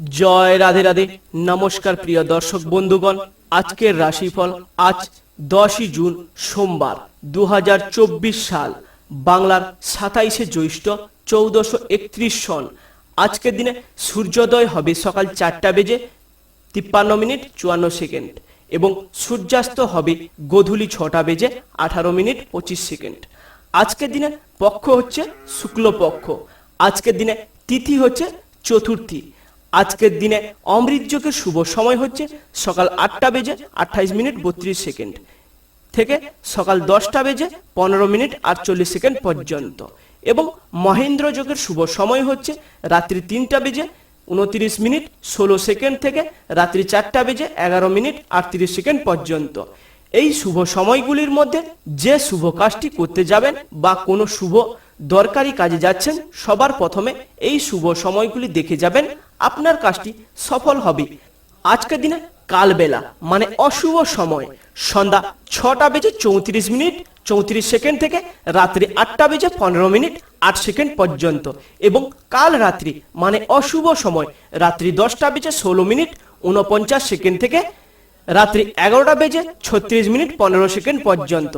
জয় রাধে রাধে। নমস্কার প্রিয় দর্শক বন্ধুগণ, আজকের রাশিফল আজ দশই জুন সোমবার দুহাজার চব্বিশ সাল, বাংলার সাতাইশে জ্যৈষ্ঠ চৌদ্দশো একত্রিশ সন। আজকের দিনে সূর্যোদয় হবে সকাল চারটা বেজে তিপ্পান্ন মিনিট চুয়ান্ন সেকেন্ড এবং সূর্যাস্ত হবে গোধূলি ছটা বেজে আঠারো মিনিট পঁচিশ সেকেন্ড। আজকের দিনে পক্ষ হচ্ছে শুক্লপক্ষ। আজকের দিনে তিথি হচ্ছে চতুর্থী। আজকের দিনে অমৃত যোগের শুভ সময় হচ্ছে সকাল আটটা বেজে আঠাইশ মিনিট বত্রিশ সেকেন্ড থেকে সকাল দশটা বেজে পনেরো মিনিট আটচল্লিশ সেকেন্ড পর্যন্ত। এবং মহেন্দ্র যোগের শুভ সময় হচ্ছে রাত্রি তিনটা বেজে উনত্রিশ মিনিট ষোলো সেকেন্ড থেকে রাত্রি চারটা বেজে এগারো মিনিট আটত্রিশ সেকেন্ড পর্যন্ত। এই শুভ সময়গুলির মধ্যে যে শুভ কাজটি করতে যাবেন বা কোনো শুভ দরকারি কাজে যাচ্ছেন, সবার প্রথমে এই শুভ সময়গুলি দেখে যাবেন, আপনার কাজটি সফল হবে। আজকের দিনে কালবেলা মানে অশুভ সময়। সন্ধ্যা ছটা বেজে চৌত্রিশ মিনিট, চৌত্রিশ সেকেন্ড থেকে রাত্রি আটটা বেজে পনেরো মিনিট, আট সেকেন্ড পর্যন্ত। এবং কাল রাত্রি মানে অশুভ সময়, রাত্রি দশটা বেজে ষোলো মিনিট উনপঞ্চাশ সেকেন্ড থেকে রাত্রি এগারোটা বেজে ছত্রিশ মিনিট, পনেরো সেকেন্ড পর্যন্ত।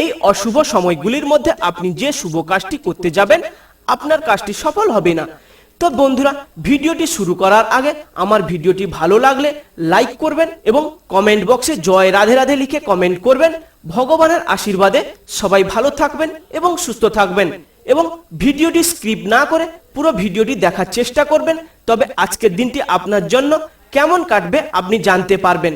এই অশুভ সময়গুলির মধ্যে আপনি যে শুভ কাজটি করতে যাবেন, আপনার কাজটি সফল হবে না। তো বন্ধুরা, ভিডিওটি শুরু করার আগে আমার ভিডিওটি ভালো লাগলে লাইক করবেন এবং কমেন্ট বক্সে জয় রাধে রাধে লিখে কমেন্ট করবেন। ভগবানের আশীর্বাদে সবাই ভালো থাকবেন এবং সুস্থ থাকবেন এবং ভিডিওটি স্ক্রিপ্ট না করে পুরো ভিডিওটি দেখার চেষ্টা করবেন। তবে আজকের দিনটি আপনার জন্য কেমন কাটবে আপনি জানতে পারবেন।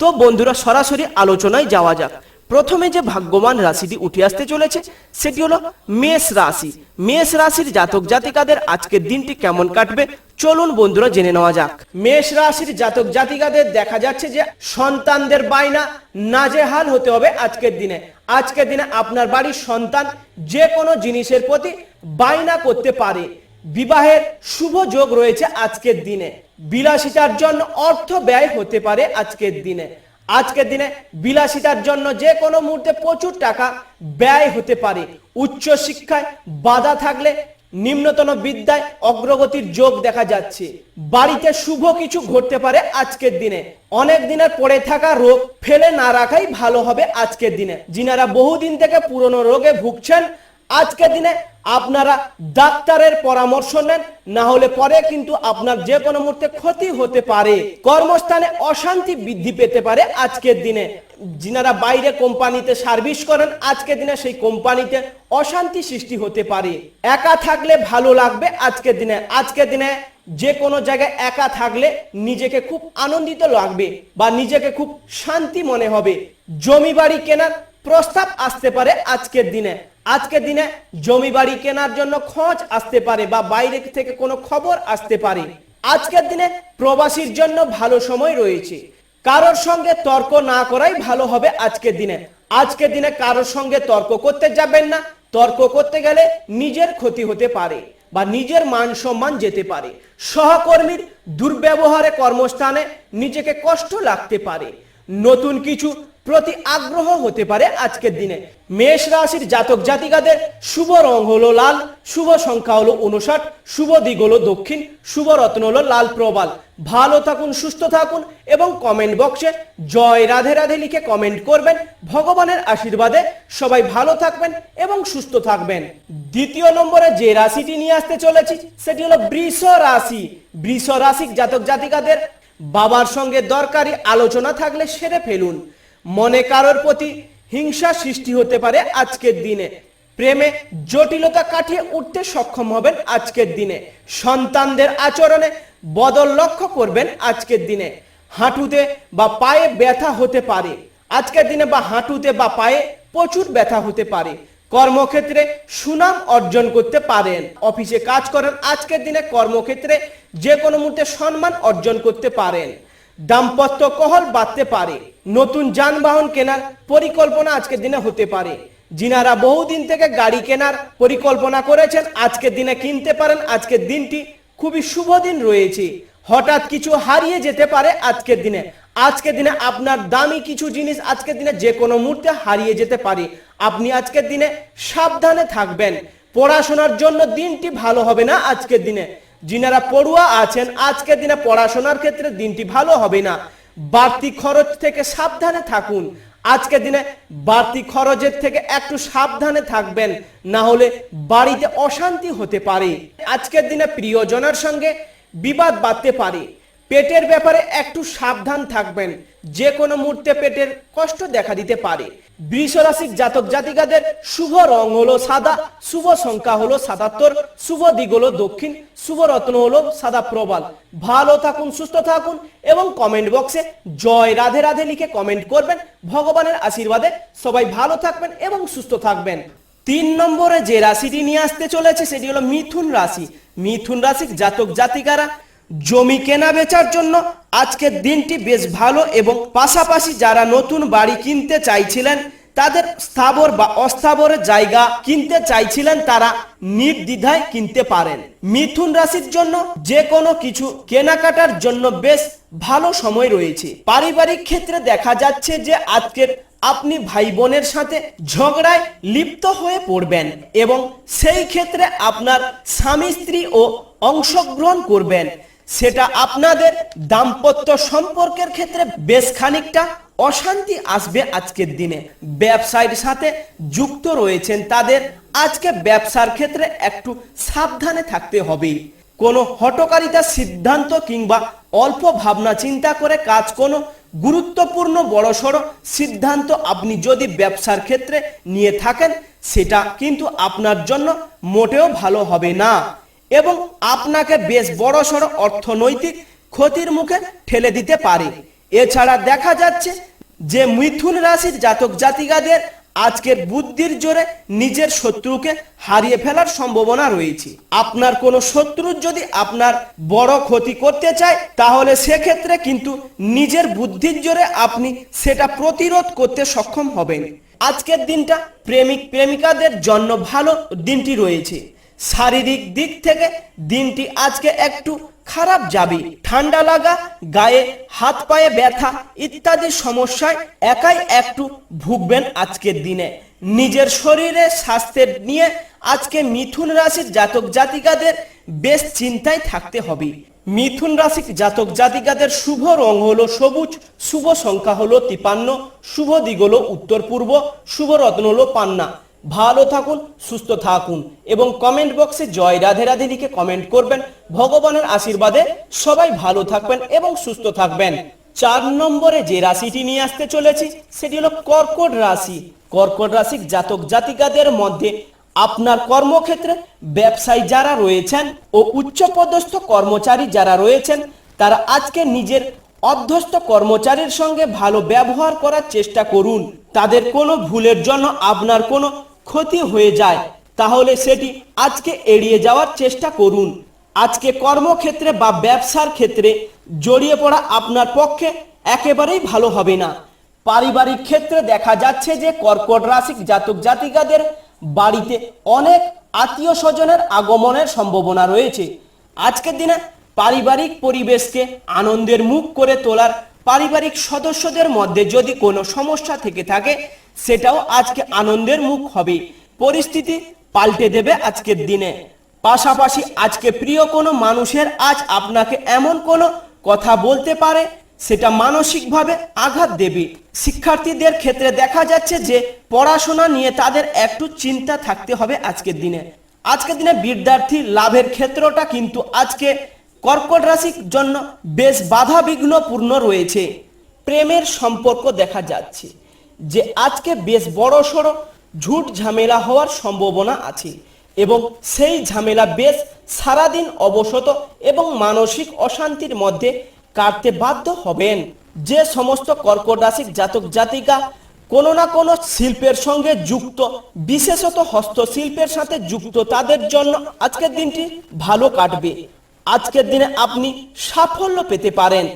তো বন্ধুরা, সরাসরি আলোচনায় যাওয়া যাক। প্রথমে যে ভাগ্যবান রাশিটি উঠে আসতে চলেছে, সেটি হলো মেষ রাশি। মেষ রাশির জাতক জাতিকাদের আজকের দিনটি কেমন কাটবে, চলুন বন্ধুরা জেনে নেওয়া যাক। মেষ রাশির জাতক জাতিকাদের দেখা যাচ্ছে যে সন্তানদের বায়না নাজেহাল হতে হবে আজকের দিনে। আজকের দিনে আপনার বাড়ির সন্তান যে কোনো জিনিসের প্রতি বায়না করতে পারে। বিবাহের শুভ যোগ রয়েছে আজকের দিনে। বিলাসিতার জন্য অর্থ ব্যয় হতে পারে আজকের দিনে। আজকের দিনে বিলাসিতার জন্য যে কোনো মুহূর্তে প্রচুর টাকা ব্যয় হতে পারে। উচ্চ শিক্ষায় বাধা থাকলে নিম্নতম বিদ্যায় অগ্রগতির যোগ দেখা যাচ্ছে। বাড়িতে শুভ কিছু ঘটতে পারে আজকের দিনে। অনেক দিনের পড়ে থাকা রোগ ফেলে না রাখাই ভালো হবে আজকের দিনে। যিনারা বহুদিন থেকে পুরনো রোগে ভুগছেন আজকের দিনে আপনারা ডাক্তারের পরামর্শ নেন, না হলে পরে কিন্তু আপনার যে কোনো মুহূর্তে ক্ষতি হতে পারে। কর্মস্থানে অশান্তি বৃদ্ধি পেতে পারে আজকের দিনে। যিনারা বাইরে কোম্পানিতে সার্ভিস করেন আজকের দিনে সেই কোম্পানিতে অশান্তি সৃষ্টি হতে পারে। একা থাকলে ভালো লাগবে আজকের দিনে। আজকের দিনে যে কোনো জায়গায় একা থাকলে নিজেকে খুব আনন্দিত লাগবে বা নিজেকে খুব শান্তি মনে হবে। জমি বাড়ি কেনার প্রস্তাব আসতে পারে আজকের দিনে। আজকের দিনে জমি বাড়ি কেনার জন্য খোঁজ আসতে পারে বা বাইরে থেকে কোনো খবর আসতে পারে। আজকের দিনে প্রবাসীর জন্য ভালো সময় রয়েছে। কারোর সঙ্গে তর্ক না করাই ভালো হবে আজকের দিনে। আজকের দিনে কারোর সঙ্গে তর্ক করতে যাবেন না। তর্ক করতে গেলে নিজের ক্ষতি হতে পারে বা নিজের মান সম্মান যেতে পারে। সহকর্মীর দুর্ব্যবহারে কর্মস্থানে নিজেকে কষ্ট লাগতে পারে। নতুন কিছু প্রতি আগ্রহ হতে পারে আজকের দিনে। মেষ রাশির জাতক জাতিকাদের শুভ রং হলো লাল, শুভ সংখ্যা হলো উনষাট শুভ দিক হলো দক্ষিণ, শুভ রত্ন হলো লাল প্রবাল। ভালো থাকুন, সুস্থ থাকুন এবং কমেন্ট বক্সে জয় রাধে রাধে লিখে কমেন্ট করবেন। ভগবানের আশীর্বাদে সবাই ভালো থাকবেন এবং সুস্থ থাকবেন। দ্বিতীয় নম্বরে যে রাশিটি নিয়ে আসতে চলেছি, সেটি হলো বৃষ রাশি। বৃষ রাশি জাতক জাতিকাদের বাবার সঙ্গে দরকারি আলোচনা থাকলে সেরে ফেলুন। মনে কারোর প্রতি হিংসা সৃষ্টি হতে পারে আজকের দিনে। প্রেমে জটিলতা কাটিয়ে উঠতে সক্ষম হবেন আজকের দিনে। সন্তানদের আচরণে বদল লক্ষ্য করবেন আজকের দিনে। হাঁটুতে বা পায়ে ব্যথা হতে পারে। আজকের দিনে বা হাঁটুতে বা পায়ে প্রচুর ব্যথা হতে পারে। কর্মক্ষেত্রে সুনাম অর্জন করতে পারেন। অফিসে কাজ করেন, আজকের দিনে কর্মক্ষেত্রে যে কোনো মুহূর্তে সম্মান অর্জন করতে পারেন। দাম্পত্য কহল বাড়তে পারে। নতুন যানবাহন কেনার পরিকল্পনা আজকের দিনে হতে পারে। যিনারা বহুদিন থেকে গাড়ি কেনার পরিকল্পনা করেছেন, আজকের দিনে কিনতে পারেন, আজকের দিনটি খুবই শুভ দিন রয়েছে। হঠাৎ কিছু হারিয়ে যেতে পারে আজকের দিনে। আজকের দিনে আপনার দামি কিছু জিনিস আজকের দিনে যে কোনো মুহূর্তে হারিয়ে যেতে পারে। আপনি আজকের দিনে সাবধানে থাকবেন। পড়াশোনার জন্য দিনটি ভালো হবে না আজকের দিনে। যিনারা পড়ুয়া আছেন, আজকের দিনে পড়াশোনার ক্ষেত্রে দিনটি ভালো হবে না। বাড়তি খরচ থেকে সাবধানে থাকুন। আজকের দিনে বাড়তি খরচের থেকে একটু সাবধানে থাকবেন। না হলে বাড়িতে অশান্তি হতে পারে। আজকের দিনে প্রিয়জনের সঙ্গে বিবাদ বাঁধতে পারে। পেটের ব্যাপারে একটু সাবধান থাকবেন। যে কোনো মুহূর্তে পেটের কষ্ট দেখা দিতে পারে। বৃষরাশিক জাতক জাতিকাদের শুভ রং হলো সাদা, শুভ সংখ্যা হলো সাতাত্তর, শুভ দিক হলো দক্ষিণ, শুভ রত্ন হলো সাদা প্রবাল। ভালো থাকুন, সুস্থ থাকুন এবং কমেন্ট বক্সে জয় রাধে রাধে লিখে কমেন্ট করবেন। ভগবানের আশীর্বাদে সবাই ভালো থাকবেন এবং সুস্থ থাকবেন। তিন নম্বরে যে রাশিটি নিয়ে আসতে চলেছে, সেটি হলো মিথুন রাশি। মিথুন রাশির জাতক জাতিকারা জমি কেনা বেচার জন্য আজকের দিনটি বেশ ভালো এবং পাশাপাশি যারা নতুন বাড়ি কিনতে চাইছিলেন, তাদের স্থাবর বা অস্থাবর জায়গা কিনতে চাইছিলেন, তারা নির্দ্বিধায় কিনতে পারেন। মিথুন রাশির জন্য যে কোনো কিছু কেনাকাটার জন্য বেশ ভালো সময় রয়েছে। পারিবারিক ক্ষেত্রে দেখা যাচ্ছে যে আজকের আপনি ভাই বোনের সাথে ঝগড়ায় লিপ্ত হয়ে পড়বেন এবং সেই ক্ষেত্রে আপনার স্বামী স্ত্রী ও অংশগ্রহণ করবেন। সেটা আপনাদের দাম্পত্য সম্পর্কের ক্ষেত্রে বেশ খানিকটা অশান্তি আসবে আজকের দিনে। ব্যবসায়ীর সাথে যুক্ত রয়েছেন তাদের। আজকে ব্যবসার ক্ষেত্রে একটু সাবধানে থাকতে হবে। কোনো হটকারিতার সিদ্ধান্ত কিংবা অল্প ভাবনা চিন্তা করে কাজ কোনো গুরুত্বপূর্ণ বড়সড় সিদ্ধান্ত আপনি যদি ব্যবসার ক্ষেত্রে নিয়ে থাকেন, সেটা কিন্তু আপনার জন্য মোটেও ভালো হবে না। এবং আপনাকে বেশ বড়সড় অর্থনৈতিক ক্ষতির মুখে ঠেলে দিতে পারে। এছাড়া দেখা যাচ্ছে যে মিথুন রাশির জাতক জাতিকাদের আজকের বুদ্ধির জোরে নিজের শত্রুকে হারিয়ে ফেলার সম্ভাবনা রয়েছে। আপনার কোনো শত্রু যদি আপনার বড় ক্ষতি করতে চায়, তাহলে সেক্ষেত্রে কিন্তু নিজের বুদ্ধির জোরে আপনি সেটা প্রতিরোধ করতে সক্ষম হবেন। আজকের দিনটা প্রেমিক প্রেমিকাদের জন্য ভালো দিনটি রয়েছে। শারীরিক দিক থেকে দিনটি আজকে একটু খারাপ যাবে। ঠান্ডা লাগা, গায়ে, হাত পায়ে ব্যথা ইত্যাদি সমস্যায় একাই একটু ভুগবেন আজকের দিনে। নিজের শরীরে স্বাস্থ্যের নিয়ে আজকে মিথুন রাশির জাতক জাতিকাদের বেশ চিন্তায় থাকতে হবে। মিথুন রাশির জাতক জাতিকাদের শুভ রং হলো সবুজ, শুভ সংখ্যা হলো তিপান্ন, শুভ দিগ হলো উত্তর পূর্ব শুভ রত্ন হলো পান্না। ভালো থাকুন, সুস্থ থাকুন এবং কমেন্ট বক্সে জয় রাধে রাধে লিখে কমেন্ট করবেন। ভগবানের আশীর্বাদে সবাই ভালো থাকবেন এবং সুস্থ থাকবেন। চার নম্বরে যে রাশিটি নিয়ে আসতে চলেছি, সেটি হলো কর্কট রাশি। কর্কট রাশির জাতক জাতিকাদের মধ্যে আপনার কর্মক্ষেত্রে ব্যবসায়ী যারা রয়েছেন ও উচ্চপদস্থ কর্মচারী যারা রয়েছেন, তারা আজকে নিজের অধ্যস্থ কর্মচারীর সঙ্গে ভালো ব্যবহার করার চেষ্টা করুন। তাদের কোনো ভুলের জন্য আপনার কোনো ক্ষতি হয়ে যায়। তাহলে সেটি আজকে এড়িয়ে যাওয়ার চেষ্টা করুন। আজকে কর্মক্ষেত্রে বা ব্যবসার ক্ষেত্রে জড়িয়ে পড়া আপনার পক্ষে একেবারেই ভালো হবে না। পারিবারিক ক্ষেত্রে দেখা যাচ্ছে যে কর্কট রাশিক জাতক জাতিকাদের বাড়িতে অনেক আত্মীয় স্বজনের আগমনের সম্ভাবনা রয়েছে। আজকের দিনে পারিবারিক পরিবেশকে আনন্দের মুখ করে তোলার পারিবারিক সদস্যদের মধ্যে যদি কোনো সমস্যা থেকে থাকে, সেটাও আজকে আনন্দের মুখ হবে। পরিস্থিতি পাল্টে দেবে আজকের দিনে। পাশাপাশি আজকে প্রিয় কোনো মানুষের আজ আপনাকে এমন কোনো কথা বলতে পারে, সেটা মানসিকভাবে আঘাত দেবে। শিক্ষার্থীদের ক্ষেত্রে দেখা যাচ্ছে যে পড়াশোনা নিয়ে তাদের একটু চিন্তা থাকতে হবে আজকের দিনে। আজকের দিনে বিদ্যার্থী লাভের ক্ষেত্রটা কিন্তু আজকে কর্কট রাশির জন্য বেশ বাধা বিঘ্নপূর্ণ রয়েছে। প্রেমের সম্পর্ক দেখা যাচ্ছে, যে আজকে বেশ বড় সড়ো ঝুট ঝামেলা হওয়ার সম্ভাবনা আছে এবং সেই ঝামেলা বেশ সারাদিন অবসত এবং মানসিক অশান্তির মধ্যে কাটতে বাধ্য হবেন। যে সমস্ত কর্কট রাশির জাতক জাতিকা কোনো না কোনো শিল্পের সঙ্গে যুক্ত, বিশেষত হস্তশিল্পের সাথে যুক্ত, তাদের জন্য আজকের দিনটি ভালো কাটবে। আজকের দিনে আপনি সাফল্য পেতে পারেন।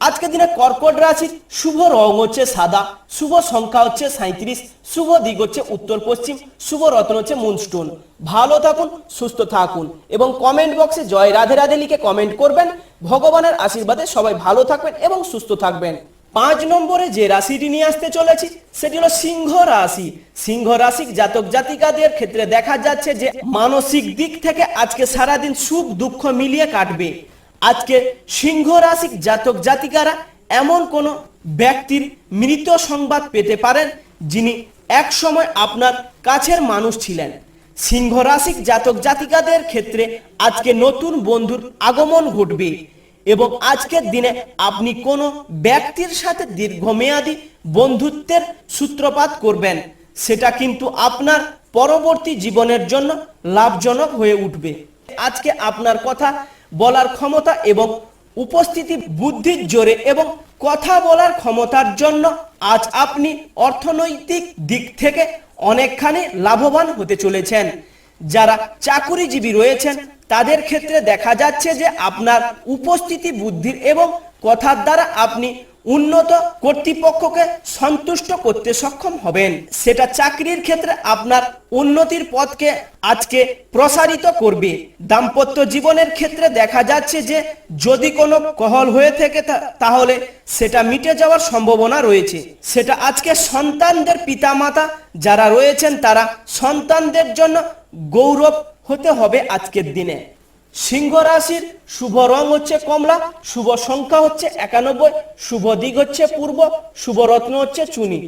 আজকের দিনে কর্কট রাশির শুভ রং হচ্ছে সাদা, শুভ সংখ্যা হচ্ছে সাঁত্রিশ শুভ দিক হচ্ছে উত্তর পশ্চিম, শুভ রত্ন হচ্ছে মুনস্টোন। ভালো থাকুন, সুস্থ থাকুন এবং কমেন্ট বক্সে জয় রাধে রাধে লিখে কমেন্ট করবেন। ভগবানের আশীর্বাদে সবাই ভালো থাকবেন এবং সুস্থ থাকবেন। পাঁচ নম্বরে যে রাশিটি নিয়ে আসতে চলেছি, সেটি হলো সিংহ রাশি। সিংহ রাশি জাতক জাতিকাদের ক্ষেত্রে দেখা যাচ্ছে যে মানসিক দিক থেকে আজকে সারাদিন সুখ দুঃখ মিলিয়ে কাটবে। আজকে সিংহ রাশি জাতক জাতিকারা এমন কোনো ব্যক্তির মৃত সংবাদ পেতে পারেন, যিনি এক সময় আপনার কাছের মানুষ ছিলেন। সিংহ রাশি জাতক জাতিকাদের ক্ষেত্রে আজকে নতুন বন্ধুর আগমন ঘটবে। এবং আজকের দিনে আপনি কোনো ব্যক্তির সাথে দীর্ঘমেয়াদী বন্ধুত্বের সূত্রপাত করবেন, সেটা কিন্তু আপনার পরবর্তী জীবনের জন্য লাভজনক হয়ে উঠবে। আজকে আপনার কথা বলার ক্ষমতা এবং উপস্থিতি বুদ্ধির জোরে এবং কথা বলার ক্ষমতার জন্য আজ আপনি অর্থনৈতিক দিক থেকে অনেকখানি লাভবান হতে চলেছেন। যারা চাকুরিজীবী রয়েছেন, তাদের ক্ষেত্রে দেখা যাচ্ছে যে আপনার উপস্থিতি বুদ্ধির এবং কথার দ্বারা আপনি উন্নত কর্তৃপক্ষকে সন্তুষ্ট করতে সক্ষম হবেন। সেটা চাকরির ক্ষেত্রে আপনার উন্নতির পথকে আজকে প্রসারিত করবে। দাম্পত্য জীবনের ক্ষেত্রে দেখা যাচ্ছে যে, যদি কোনো কহল হয়ে থেকে তাহলে সেটা মিটে যাওয়ার সম্ভাবনা রয়েছে। সেটা আজকে সন্তানদের পিতামাতা যারা রয়েছেন, তারা সন্তানদের জন্য গৌরব হতে হবে আজকের দিনে। সিংহ রাশির শুভ রং হচ্ছে কমলা, শুভ সংখ্যা হচ্ছে একানব্বই, শুভ দিক হচ্ছে পূর্ব, শুভ রত্ন হচ্ছে চুনি।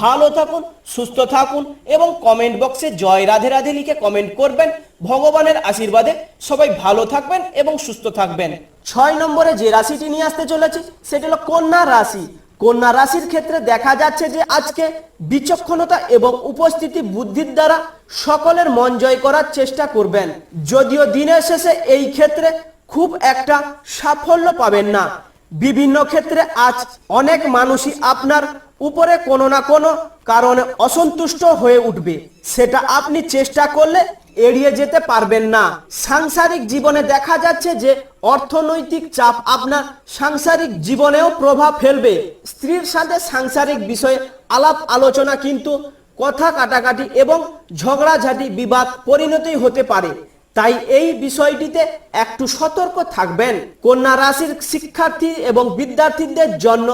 ভালো থাকুন, সুস্থ থাকুন এবং কমেন্ট বক্সে জয় রাধে রাধে লিখে কমেন্ট করবেন। ভগবানের আশীর্বাদে সবাই ভালো থাকবেন এবং সুস্থ থাকবেন। ছয় নম্বরে যে রাশিটি নিয়ে আসতে চলেছি, সেটা হলো কন্যা রাশি। কন্যা রাশির ক্ষেত্রে দেখা যাচ্ছে যে আজকে বিচক্ষণতা এবং উপস্থিতি বুদ্ধির দ্বারা সকলের মন জয় করার চেষ্টা করবেন। যদিও দিনের শেষে এই ক্ষেত্রে খুব একটা সাফল্য পাবেন না। বিভিন্ন ক্ষেত্রে আজ অনেক মানুষই আপনার উপরে কোনো না কোনো কারণে অসন্তুষ্ট হয়ে উঠবে। সেটা আপনি চেষ্টা করলে এড়িয়ে যেতে পারবেন না। সাংসারিক জীবনে দেখা যাচ্ছে যে অর্থনৈতিক চাপ আপনার সাংসারিক জীবনেও প্রভাব ফেলবে। স্ত্রীর সাথে সাংসারিক বিষয়ে আলাপ আলোচনা কিন্তু কথা কাটাকাটি এবং ঝগড়াঝাটি বিবাদ পরিণতি হতে পারে। তাই এই বিষয়টিতে একটু সতর্ক থাকবেন। কন্যা রাশির শিক্ষার্থী এবং বিদ্যার্থীদের জন্য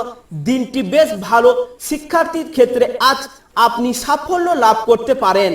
দিনটি বেশ ভালো। শিক্ষার্থীর ক্ষেত্রে আজ আপনি সাফল্য লাভ করতে পারেন।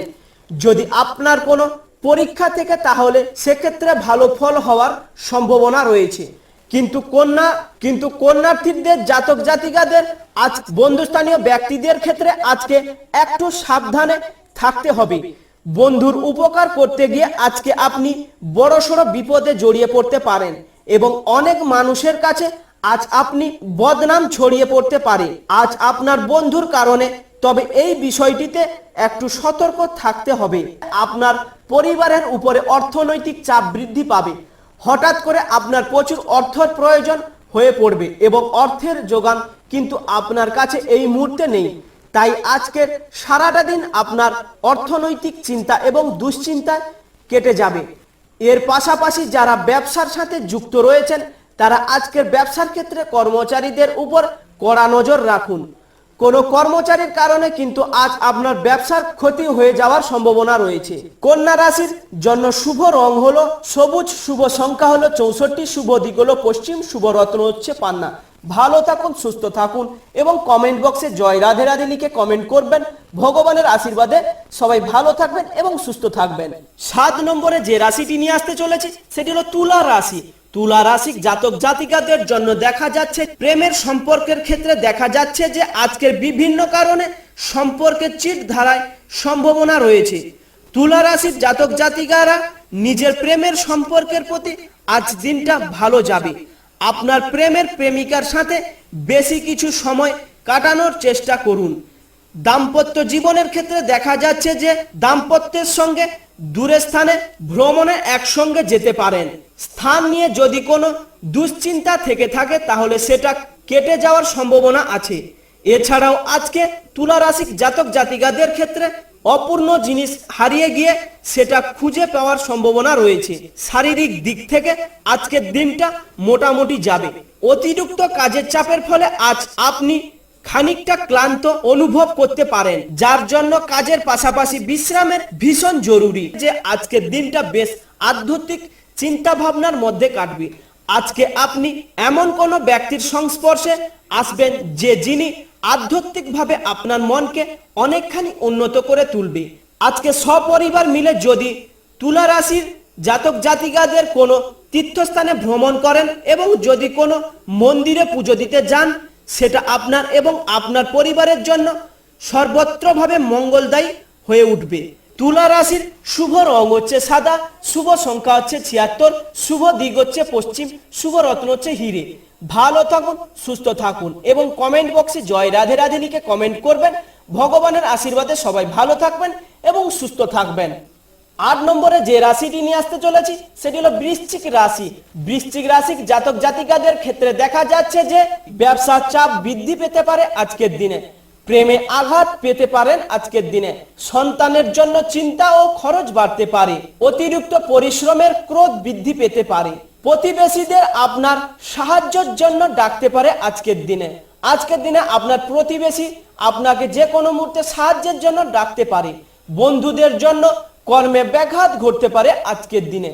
যদি আপনার কোনো পরীক্ষা থেকে তাহলে সেক্ষেত্রে ভালো ফল হওয়ার সম্ভাবনা রয়েছে। কিন্তু কন্যা, কিন্তু কন্যার্থীদের, জাতক জাতিকাদের, আজ বন্ধুস্থানীয় ব্যক্তিদের ক্ষেত্রে আজকে একটু সাবধানে থাকতে হবে। বন্ধুর উপকার করতে গিয়ে আজকে আপনি বড়সড় বিপদে জড়িয়ে পড়তে পারেন এবং অনেক মানুষের কাছে আজ আপনি বদনাম ছড়িয়ে পড়তে পারে। আজ আপনার বন্ধুর কারণে তবে এই বিষয়টিতে একটু সতর্ক থাকতে হবে। আপনার পরিবারের উপরে অর্থনৈতিক চাপ বৃদ্ধি পাবে। হঠাৎ করে আপনার প্রচুর অর্থের প্রয়োজন হয়ে পড়বে এবং অর্থের যোগান কিন্তু আপনার কাছে এই মুহূর্তে নেই। তাই আজকের সারাটা দিন আপনার অর্থনৈতিক চিন্তা এবং দুশ্চিন্তায় কেটে যাবে। এর পাশাপাশি যারা ব্যবসার সাথে যুক্ত রয়েছেন, তারা আজকের ব্যবসার ক্ষেত্রে কর্মচারীদের উপর কড়া নজর রাখুন। কোনো কর্মচারীর কারণে কিন্তু আজ আপনার ব্যবসার ক্ষতি হয়ে যাওয়ার সম্ভাবনা রয়েছে। কন্যা রাশির জন্য শুভ রং হলো সবুজ, শুভ সংখ্যা হলো চৌষট্টি, শুভ দিক হলো পশ্চিম, শুভ রত্ন হচ্ছে পান্না। ভালো থাকুন, সুস্থ থাকুন এবং কমেন্ট বক্সে জয় রাধে রাধে লিখে কমেন্ট করবেন। ভগবানের আশীর্বাদে সবাই ভালো থাকবেন এবং সুস্থ থাকবেন। সাত নম্বরে যে রাশিটি নিয়ে আসতে চলেছে, সেটি হলো তুলা রাশি। তুলা রাশি জাতক জাতিকাদের জন্য দেখা যাচ্ছে প্রেমের সম্পর্কের ক্ষেত্রে দেখা যাচ্ছে যে আজকের বিভিন্ন কারণে সম্পর্কের চিট ধারায় সম্ভাবনা রয়েছে। তুলা রাশির জাতক জাতিকারা নিজের প্রেমের সম্পর্কের প্রতি আজ দিনটা ভালো যাবে। আপনার প্রেমের প্রেমিকার সাথে বেশি কিছু সময় কাটানোর চেষ্টা করুন। দাম্পত্য জীবনের ক্ষেত্রে দেখা যাচ্ছে যে দাম্পত্যের সঙ্গে দূরে স্থানে ভ্রমণে একসঙ্গে যেতে পারেন। স্থান নিয়ে যদি কোনো দুশ্চিন্তা থেকে থাকে, তাহলে সেটা কেটে যাওয়ার সম্ভাবনা আছে। এছাড়াও আজকে তুলা রাশিক জাতক জাতিকাদের ক্ষেত্রে অপূর্ণ জিনিস হারিয়ে গিয়ে সেটা খুঁজে পাওয়ার সম্ভাবনা রয়েছে। শারীরিক দিক থেকে আজকের দিনটা মোটামুটি যাবে। অতিরিক্ত কাজের চাপের ফলে আজ আপনি খানিকটা ক্লান্ত অনুভব করতে পারেন। যার জন্য কাজের পাশাপাশি বিশ্রামের ভীষণ জরুরি যে আজকের দিনটা বেশ আধ্যাত্মিক চিন্তা ভাবনার মধ্যে কাটবে। আজকে আপনি এমন কোনো ব্যক্তির সংস্পর্শে আসবেন যে যিনি আধ্যাত্মিকভাবে আপনার মনকে অনেকখানি উন্নত করে তুলবে। আজকে সপরিবার মিলে যদি তুলা রাশির জাতক জাতিকাদের কোনো তীর্থস্থানে ভ্রমণ করেন এবং যদি কোনো মন্দিরে পুজো দিতে যান, সেটা আপনার এবং আপনার পরিবারের জন্য সর্বত্রভাবে মঙ্গলদায়ী হয়ে উঠবে। তুলা রাশির শুভ রং হচ্ছে সাদা, শুভ সংখ্যা হচ্ছে ছিয়াত্তর, শুভ দিক হচ্ছে পশ্চিম, শুভ রত্ন হচ্ছে হিরে। ভালো থাকুন, সুস্থ থাকুন এবং কমেন্ট বক্সে জয় রাধে রাধে লিখে কমেন্ট করবেন। ভগবানের আশীর্বাদে সবাই ভালো থাকবেন এবং সুস্থ থাকবেন। আট নম্বরে যে রাশিটি নিয়ে আসতে চলেছি, সেটি হলো বৃশ্চিক রাশি। বৃশ্চিক রাশি জাতক জাতিকাদের ক্ষেত্রে দেখা যাচ্ছে যে ব্যবসার চাপ বৃদ্ধি পেতে পারে আজকের দিনে। প্রেমে আঘাত পেতে পারেন আজকের দিনে। সন্তানের জন্য চিন্তা ও খরচ বাড়তে পারে। অতিরিক্ত পরিশ্রমের ক্রোধ বৃদ্ধি পেতে পারে। প্রতিবেশীদের আপনার সাহায্যের জন্য ডাকতে পারে আজকের দিনে। আজকের দিনে আপনার প্রতিবেশী আপনাকে যে কোনো মুহূর্তে সাহায্যের জন্য ডাকতে পারে। বন্ধুদের জন্য কর্মে ব্যাঘাত ঘটতে পারে আজকের দিনে।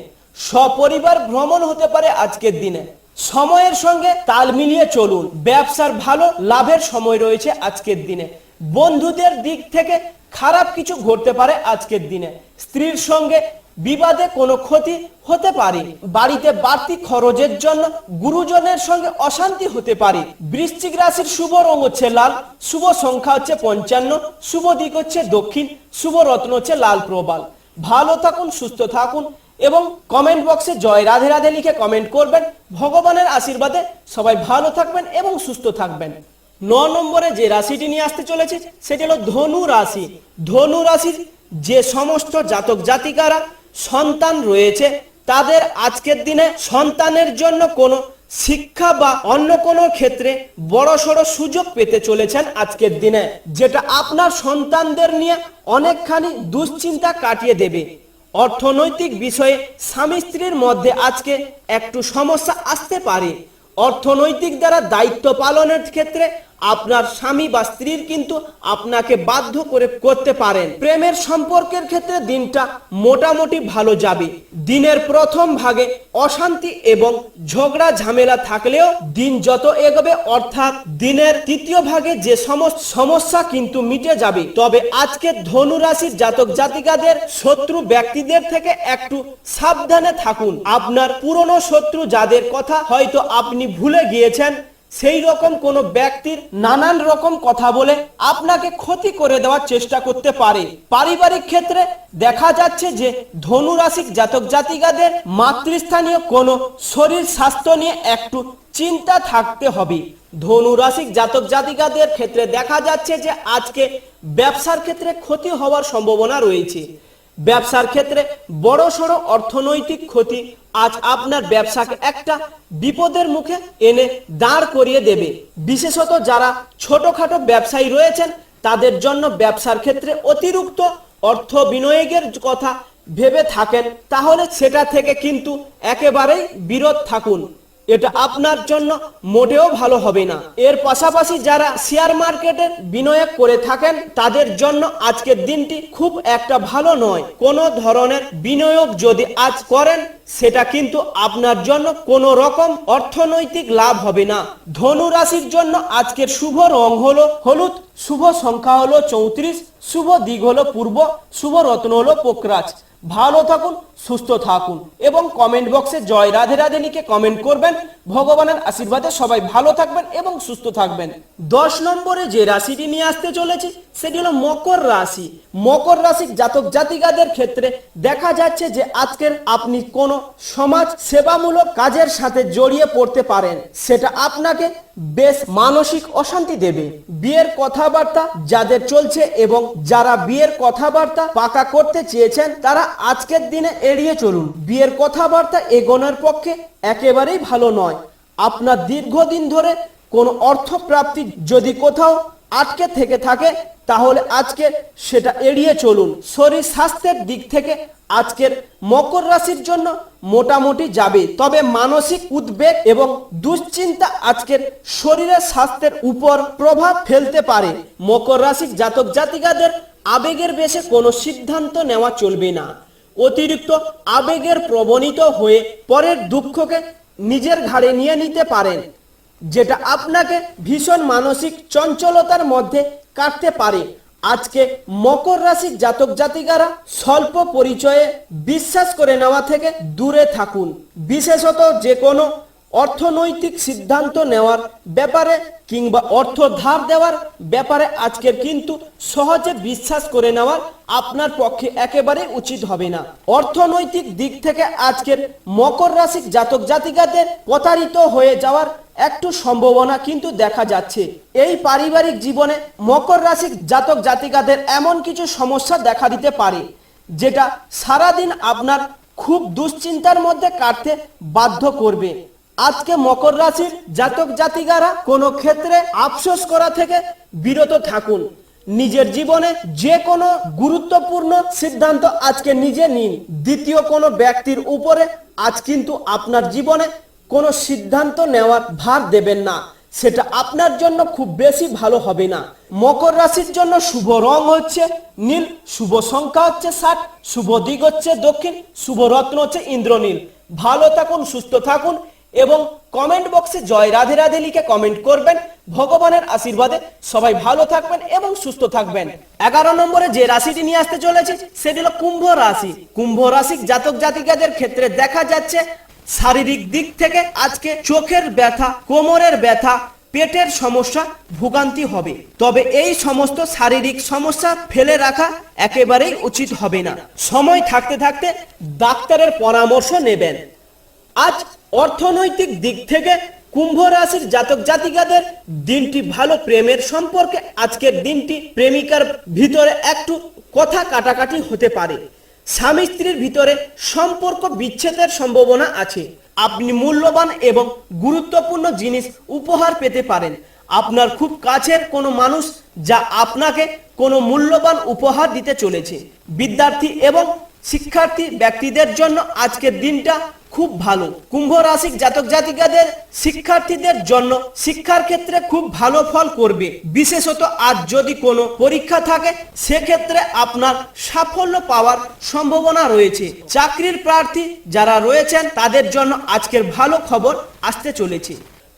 সপরিবার ভ্রমণ হতে পারে আজকের দিনে। সময়ের সঙ্গে তাল মিলিয়ে চলুন। ব্যবসার ভালো, লাভের সময় রয়েছে আজকের দিনে। বন্ধুদের দিক থেকে খারাপ কিছু ঘটতে পারে আজকের দিনে। স্ত্রীর সঙ্গে বিবাদে কোনো ক্ষতি হতে পারে। বাড়িতে বাড়তি খরচের জন্য গুরুজনের সঙ্গে অশান্তি হতে পারে। বৃশ্চিক রাশির শুভ রং হচ্ছে লাল, শুভ সংখ্যা হচ্ছে পঞ্চান্ন, শুভ দিক হচ্ছে দক্ষিণ, শুভ রত্ন হচ্ছে লাল প্রবাল। ভালো থাকুন, সুস্থ থাকুন। এবং কমেন্ট বক্সে জয় রাধে রাধে লিখে কমেন্ট করবেন। ভগবানের আশীর্বাদে সবাই ভালো থাকবেন এবং সুস্থ থাকবেন। ন নম্বরে যে রাশিটি নিয়ে আসতে চলেছে, সেটি হলো ধনু রাশি। ধনু রাশির যে সমস্ত জাতক জাতিকারা সন্তান রয়েছে, তাদের আজকের দিনে সন্তানের জন্য কোনো শিক্ষা বা অন্য কোনো ক্ষেত্রে বড় সড়ো সুযোগ পেতে চলেছেন আজকের দিনে, যেটা আপনার সন্তানদের নিয়ে অনেকখানি দুশ্চিন্তা কাটিয়ে দেবে। অর্থনৈতিক বিষয়ে স্বামী স্ত্রীর মধ্যে আজকে একটু সমস্যা আসতে পারে। অর্থনৈতিক দ্বারা দায়িত্ব পালনের ক্ষেত্রে আপনার স্বামী বা স্ত্রীর কিন্তু আপনাকে বাধ্য করে করতে পারেন। প্রেমের সম্পর্কের ক্ষেত্রে দিনটা মোটামুটি ভালো যাবে। দিনের প্রথম ভাগে অশান্তি এবং ঝগড়া ঝামেলা থাকলেও দিন যত এগোবে, অর্থাৎ দিনের তৃতীয় ভাগে যে সমস্ত সমস্যা কিন্তু মিটে যাবে। তবে আজকে ধনু রাশির জাতক জাতিকাদের শত্রু ব্যক্তিদের থেকে একটু সাবধানে থাকুন। আপনার পুরনো শত্রু যাদের কথা হয়তো আপনি ভুলে গিয়েছেন সেই রকম কোনো ব্যক্তির নানান রকম কথা বলে আপনাকে ক্ষতি করে দেওয়ার চেষ্টা করতে পারে। পারিবারিক ক্ষেত্রে দেখা যাচ্ছে যে ধনু রাশিক জাতক জাতিকাদের মাতৃস্থানীয় কোনো শরীর স্বাস্থ্য নিয়ে একটু চিন্তা থাকতে হবে। ধনু রাশিক জাতক জাতিকাদের ক্ষেত্রে দেখা যাচ্ছে যে আজকে ব্যবসার ক্ষেত্রে ক্ষতি হওয়ার সম্ভাবনা রয়েছে। ব্যবসার ক্ষেত্রে বড় সড়ো অর্থনৈতিক ক্ষতি আজ আপনার ব্যবসাকে একটা বিপদের মুখে এনে দাঁড় করিয়ে দেবে। বিশেষত যারা ছোটখাটো ব্যবসায়ী রয়েছেন, তাদের জন্য ব্যবসার ক্ষেত্রে অতিরিক্ত অর্থ বিনিয়োগের কথা ভেবে থাকেন, তাহলে সেটা থেকে কিন্তু একেবারেই বিরত থাকুন। এটা আপনার জন্য মোটেও ভালো হবে না। এর পাশাপাশি যারা শেয়ার মার্কেটে বিনিয়োগ করে থাকেন, তাদের জন্য আজকের দিনটি খুব একটা ভালো নয়। কোনো ধরনের বিনিয়োগ যদি আজ করেন, সেটা কিন্তু আপনার জন্য কোনো রকম অর্থনৈতিক লাভ হবে না। ধনু রাশির জন্য আজকের শুভ রং হলো হলুদ, শুভ সংখ্যা হলো চৌত্রিশ, শুভ দিক হলো পূর্ব, শুভ রত্ন হলো পোকরাজ। ভালো থাকুন, সুস্থ থাকুন এবং কমেন্ট বক্সে জয় রাধে রাধে লিখে কমেন্ট করবেন। ভগবানের আশীর্বাদে সবাই ভালো থাকবেন এবং সুস্থ থাকবেন। দশ নম্বরে যে রাশিটি নিয়ে আসতে চলেছি সেটি হলো মকর রাশি। মকর রাশির জাতক জাতিকাদের ক্ষেত্রে দেখা যাচ্ছে যে আজকের আপনি কোন সমাজ সেবামূলক কাজের সাথে জড়িয়ে পড়তে পারেন। সেটা আপনাকে বেশ মানসিক অশান্তি দেবে। বিয়ের কথাবার্তা যাদের চলছে এবং যারা বিয়ের কথাবার্তা পাকা করতে চেয়েছেন, তারা আজকের দিনে এড়িয়ে চলুন। বিয়ের কথাবার্তা এগোনোর পক্ষে একেবারেই ভালো নয়। আপনার দীর্ঘদিন ধরে কোনো অর্থ প্রাপ্তি যদি কোথাও আটকে থেকে থাকে, তাহলে আজকে সেটা এড়িয়ে চলুন। শরীর স্বাস্থ্যের দিক থেকে আজকের মকর রাশির জন্য মোটামুটি যাবে। তবে মানসিক উদ্বেগ এবং দুশ্চিন্তা আজকের শরীরের স্বাস্থ্যের উপর প্রভাব ফেলতে পারে। মকর রাশির জাতক জাতিকাদের আবেগের বেশে কোনো সিদ্ধান্ত নেওয়া চলবে না। অতিরিক্ত আবেগের প্রবণিত হয়ে পরের দুঃখকে নিজের ঘাড়ে নিয়ে নিতে পারেন। যেটা আপনাকে ভীষণ মানসিক চঞ্চলতার মধ্যে কাটতে পারে। আজকে মকর রাশির জাতক জাতিকারা স্বল্প পরিচয়ে বিশ্বাস করে নেওয়া থেকে দূরে থাকুন। বিশেষত যে কোনো অর্থনৈতিক সিদ্ধান্ত নেওয়ার ব্যাপারে কিংবা অর্থ ধার দেওয়ার ব্যাপারে আজকের কিন্তু সহজে বিশ্বাস করে নেওয়ার আপনার পক্ষে একেবারে উচিত হবে না। অর্থনৈতিক দিক থেকে আজকের মকর রাশির জাতক জাতিকাদের প্রতারিত হয়ে যাওয়ার একটু সম্ভাবনা কিন্তু দেখা যাচ্ছে। এই পারিবারিক জীবনে মকর রাশির জাতক জাতিকাদের এমন কিছু সমস্যা দেখা দিতে পারে, যেটা সারাদিন আপনার খুব দুশ্চিন্তার মধ্যে কাটতে বাধ্য করবে। আজকে মকর রাশির জাতক জাতিকারা কোনো ক্ষেত্রে আফসোস করা থেকে বিরত থাকুন। নিজের জীবনে যে কোনো গুরুত্বপূর্ণ সিদ্ধান্ত আজকে নিজে নিন। দ্বিতীয় কোনো ব্যক্তির উপরে আজ কিন্তু আপনার জীবনে কোনো সিদ্ধান্ত নেওয়ার ভার দেবেন না। সেটা আপনার জন্য খুব বেশি ভালো হবে না। মকর রাশির জন্য শুভ রং হচ্ছে নীল, শুভ সংখ্যা হচ্ছে ষাট, শুভ দিক হচ্ছে দক্ষিণ, শুভ রত্ন হচ্ছে ইন্দ্রনীল। ভালো থাকুন, সুস্থ থাকুন। এবং কমেন্ট বক্সে জয় রাধে রাধে লিখে কমেন্ট করবেন। ভগবানের আশীর্বাদে সবাই ভালো থাকবেন এবং সুস্থ থাকবেন। এগারো নম্বরে যে রাশিটি নিয়ে আসতে চলেছে, সেটি হলো কুম্ভ রাশি। কুম্ভ রাশি জাতক জাতিকাদের ক্ষেত্রে দেখা যাচ্ছে শারীরিক দিক থেকে আজকে চোখের ব্যথা, কোমরের ব্যথা, পেটের সমস্যা, ভোগান্তি হবে। তবে এই সমস্ত শারীরিক সমস্যা ফেলে রাখা একেবারেই উচিত হবে না। সময় থাকতে থাকতে ডাক্তারের পরামর্শ নেবেন। আজ অর্থনৈতিক দিক থেকে কুম্ভ রাশির জাতক জাতিকাদের দিনটি ভালো প্রেমের সম্পর্কে আজকের দিনটি প্রেমিকার ভিতরে একটু কথা কাটাকাটি হতে পারে। স্বামী স্ত্রীর ভিতরে সম্পর্ক বিচ্ছেদের সম্ভাবনা আছে। আপনি মূল্যবান এবং গুরুত্বপূর্ণ জিনিস উপহার পেতে পারেন। আপনার খুব কাছের কোনো মানুষ যা আপনাকে কোনো মূল্যবান উপহার দিতে চলেছে। বিদ্যার্থী এবং শিক্ষার্থী ব্যক্তিদের জন্য আজকের দিনটা খুব ভালো। কুম্ভ রাশিক জাতক জাতিকাদের শিক্ষার্থীদের জন্য শিক্ষার ক্ষেত্রে খুব ভালো ফল করবে। বিশেষত আজ যদি কোনো পরীক্ষা থাকে, সেক্ষেত্রে আপনার সাফল্য পাওয়ার সম্ভাবনা রয়েছে। চাকরির প্রার্থী যারা রয়েছেন, তাদের জন্য আজকের ভালো খবর আসতে চলেছে।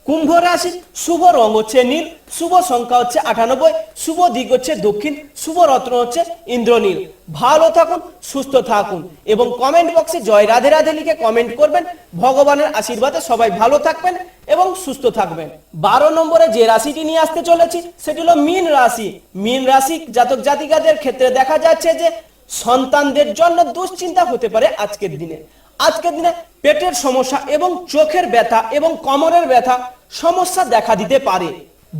কুম্ভ রাশি, শুভ রং হচ্ছে নীল, শুভ সংখ্যা হচ্ছে আটানব্বই, শুভ দিক হচ্ছে দক্ষিণ, শুভ রত্ন হচ্ছে ইন্দ্রনীল। ভালো থাকুন, সুস্থ থাকুন এবং কমেন্ট বক্সে জয় রাধে রাধে লিখে কমেন্ট করবেন। ভগবানের আশীর্বাদে সবাই ভালো থাকবেন এবং সুস্থ থাকবেন। বারো নম্বরে যে রাশিটি নিয়ে আসতে চলেছি, সেটি হলো মীন রাশি। মীন রাশি জাতক জাতিকাদের ক্ষেত্রে দেখা যাচ্ছে যে সন্তানদের জন্য দুশ্চিন্তা হতে পারে আজকের দিনে। আজকের দিনে পেটের সমস্যা এবং চোখের ব্যথা এবং কোমরের ব্যথা সমস্যা দেখা দিতে পারে।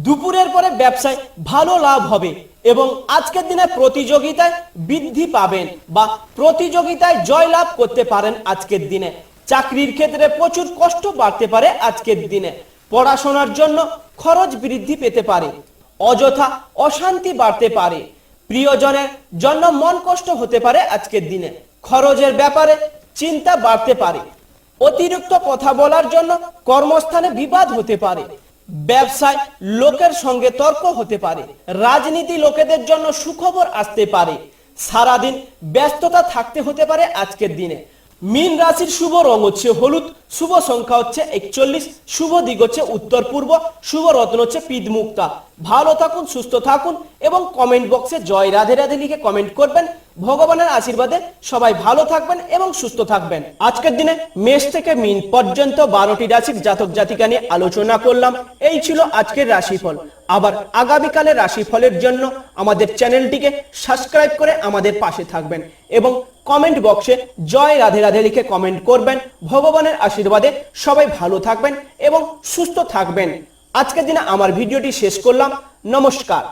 দুপুরের পরে ব্যবসায় ভালো লাভ হবে এবং আজকের দিনে প্রতিযোগিতায় বৃদ্ধি পাবেন বা প্রতিযোগিতায় জয় লাভ করতে পারেন আজকের দিনে। চাকরির ক্ষেত্রে প্রচুর কষ্ট বাড়তে পারে আজকের দিনে। পড়াশোনার জন্য খরচ বৃদ্ধি পেতে পারে, অযথা অশান্তি বাড়তে পারে। প্রিয়জনের জন্য মন কষ্ট হতে পারে আজকের দিনে। খরচের ব্যাপারে চিন্তা বাড়তে পারে। অতিরিক্ত কথা বলার জন্য কর্মস্থানে বিবাদ হতে পারে। ব্যবসায় লোকের সঙ্গে তর্ক হতে পারে। রাজনীতি লোকেদের জন্য সুখবর আসতে পারে। সারাদিন ব্যস্ততা থাকতে হতে পারে আজকের দিনে। মিন রাশির শুভ রং হচ্ছে হলুদ। শুভ সংখ্যা হচ্ছে একচল্লিশ, শুভ দিক হচ্ছে উত্তর পূর্ব, শুভ রত্ন হচ্ছে পিদ মুক্তা ভালো থাকুন, সুস্থ থাকুন এবং কমেন্ট বক্সে জয় রাধে রাধে লিখে কমেন্ট করবেন। ভগবানের আশীর্বাদে সবাই ভালো থাকবেন এবং সুস্থ থাকবেন। আজকের দিনে মেষ থেকে মিন পর্যন্ত বারোটি রাশির জাতক জাতিকা নিয়ে আলোচনা করলাম। এই ছিল আজকের রাশিফল। আবার আগামীকালের রাশিফলের জন্য আমাদের চ্যানেলটিকে সাবস্ক্রাইব করে আমাদের পাশে থাকবেন এবং কমেন্ট বক্সে জয় রাধে রাধে লিখে কমেন্ট করবেন। ভগবানের আশীর্বাদে সবাই ভালো থাকবেন এবং সুস্থ থাকবেন। আজকের দিনে আমার ভিডিওটি শেষ করলাম। নমস্কার।